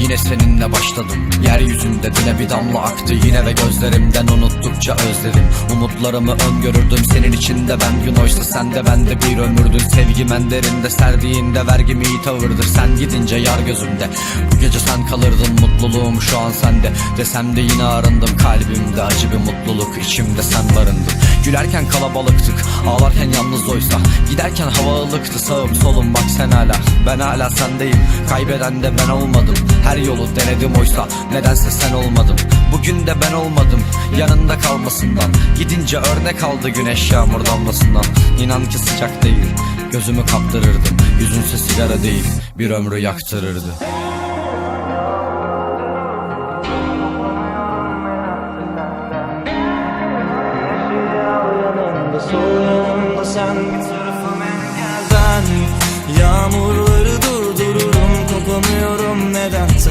Yine seninle başladım. Yeryüzünde dile bir damla aktı. Yine ve gözlerimden unuttukça özledim. Umutlarımı öngörürdüm. Senin içinde ben gün oysa sen de ben de bir ömürdün. Sevgim en derinde serdiğinde vergim iyi tavırdır. Sen gidince yar gözümde. Bu gece sen kalırdın mutluluğum şu an sende. Desem de yine arındım. Kalbimde acı bir mutluluk içimde sen barındın. Gülerken kalabalıktık ağlarken yalnız oysa. Giderken hava ılıktı sağım solum. Bak sen hala Ben hala sendeyim. Kaybeden de ben olmadım Her yolu denedim oysa nedense sen olmadın Bugün de ben olmadım yanında kalmasından. Gidince örnek aldı güneş yağmur damlasından. İnan ki sıcak değil gözümü kaptırırdım. Yüzünse sigara değil bir ömrü yaktırırdı. Sol yanımda sen bir tarafım engel ben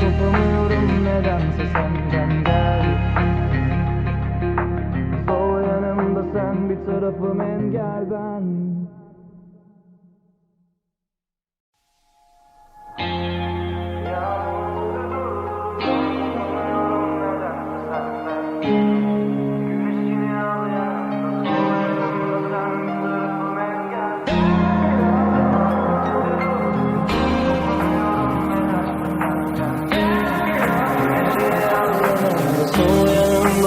Kopamıyorum nedense senden gel. Sol yanımda sen bir tarafım engel ben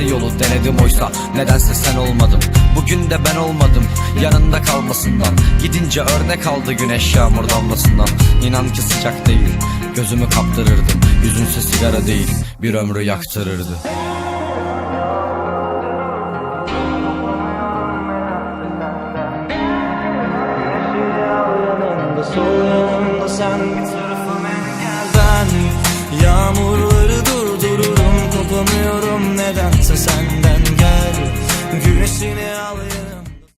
yolu denedim oysa nedense sen olmadın Bugün de ben olmadım yanında kalmasından. Gidince örnek aldı güneş yağmur damlasından. İnan ki sıcak değil gözümü kaptırırdım. Yüzünse sigara değil bir ömrü yaktırırdı. Sol yanımda sen bir